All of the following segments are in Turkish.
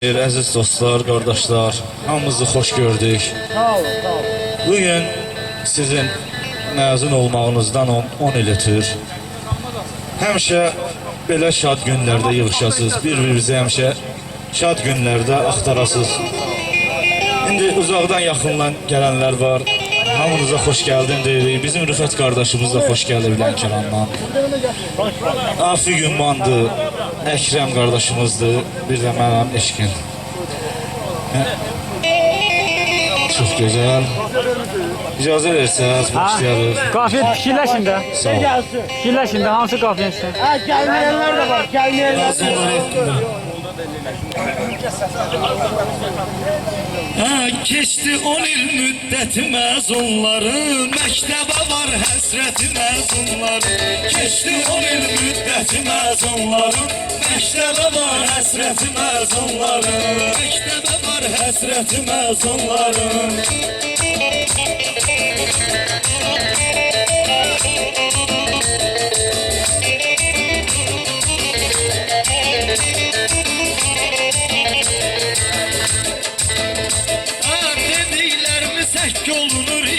Əziz dostlar, qardaşlar, hamınızı xoş gördük. Sağ olun, sağ olun. Bugün sizin məzun olmağınızdan 10 il ötür. Həmişə belə şad günlərdə yığışasınız, bir-birinizi həmişə şad günlərdə axtarasınız. İndi uzaqdan yaxından gələnlər var. Hamınıza xoş gəldin deyirik. Bizim Rüfət qardaşımız da xoş gəlib Lənkərandan. Afi Günmandı, Əkrəm qardaşımızdır, bir də mənim eşkin. Çox gözəl. İcazə versəz başlayarıq. Qafiyə fikirləşin də. Sağ ol. Fikirləşin də hansı qafiyə istəyir? Ha gelmeyenler de var, gelmeyenler de var. Ha, keçdi 10 il müddəti məzunların Məktəbə var həsrəti məzunların Keçdi 10 il müddəti məzunların Məktəbə var həsrəti məzunların Məktəbə var həsrəti məzunların Ha,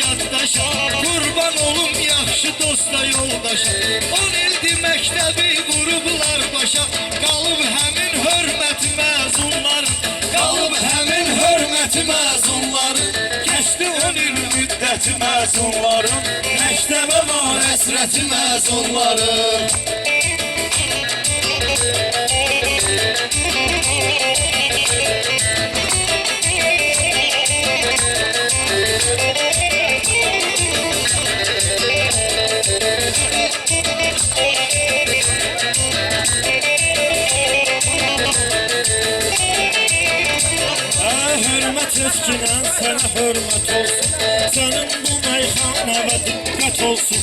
yaddaşa Qurban olum yaxşı dosta yoldaşa 10 ildir məktəbi vurublar başa Qalıb həmin hörməti məzunlar Qalıb həmin hörməti məzunlar Keçdi 10 il müddəti məzunların Məktəbə var əsrəti məzunların öskünən sənə hörmət olsun. Sənin bu meyxanəvə diqqət olsun.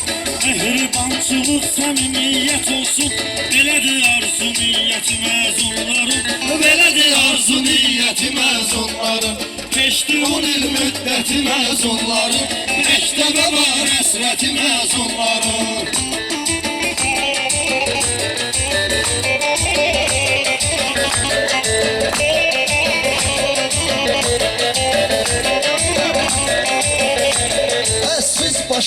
Mehribançılıq, səmimiyyət olsun. Belədir arzu niyyəti məzunların Belədir arzu niyyəti məzunların Keçdi 10 il müddəti məzunların Məktəbə var əsrəti məzunların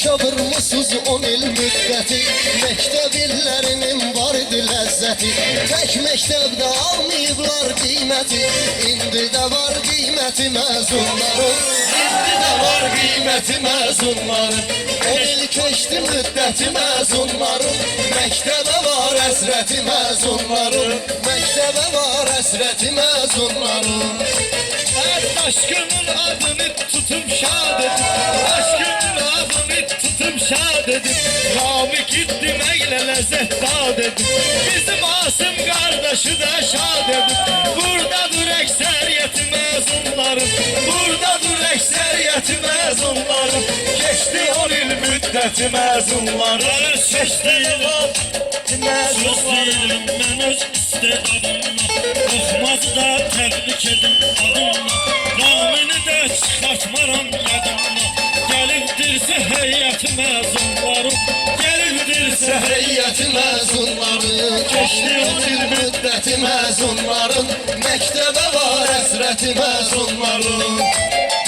Başa vurmuşsuz on il müddəti? Məktəb illərinin var idi ləzzəti. Tək məktəbdə almayıblar qiyməti. İndi də var qiyməti məzunların İndi də var qiyməti məzunların On il keçdi müddəti məzunların Məktəbə var əsrəti məzunların Məktəbə var əsrəti məzunların Aşkımın adını dad edip Bizim Asım kardeşi de şad edip Buradadır ekseriyeti mezunların Buradadır ekseriyeti mezunların Geçti on il müddeti mezunların Geçti yıl Söz değilim ben öz istedadımla Oxmazı da təbrik edim adımla Ramini də çıxartmaram yadımla Gəlibdirsə heyəti məzunlarım Gəlibdirsə Heyəti məzunları Keçdi on il müddəti məzunların Məktəbə var əsrəti məzunların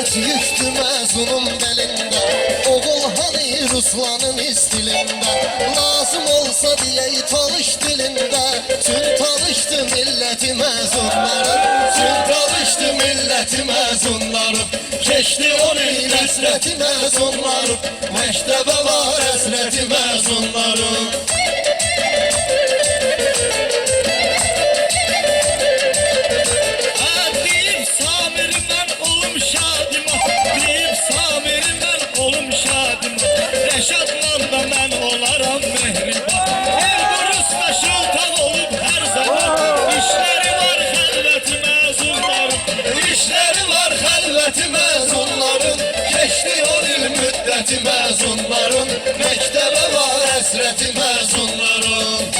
həsrət yüktü məzunun belində Oğul hani Ruslanın istilində Lazım olsa deyək talış dilində Çün talışdı milləti məzunların Çün talışdı milləti məzunların Keçdi on il əsrəti məzunların Məktəbə var əsrəti məzunların həsrəti məzunların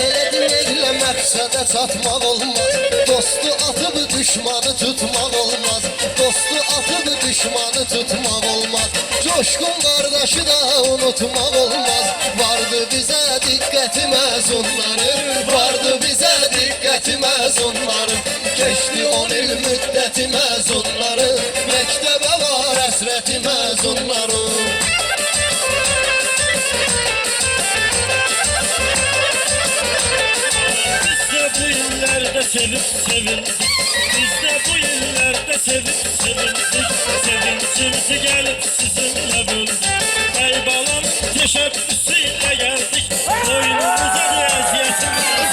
Belə deməklə məqsədə çatmaq olmaz. Dostu atıb düşmanı tutmaq olmaz. Dostu atıb düşmanı tutmaq olmaz Coşqun qardaşı da unutmaq olmaz. Vardı bizə diqqəti məzunları Vardı bizə diqqəti məzunları Keçdi on il müddəti məzunları Məktəbə var həsrəti məzunları Biz de bu illerde sevip sevildik Biz de bu illerde sevip sevildik Sevincimizi gelip sizinle böldük Ey balam teşebbüs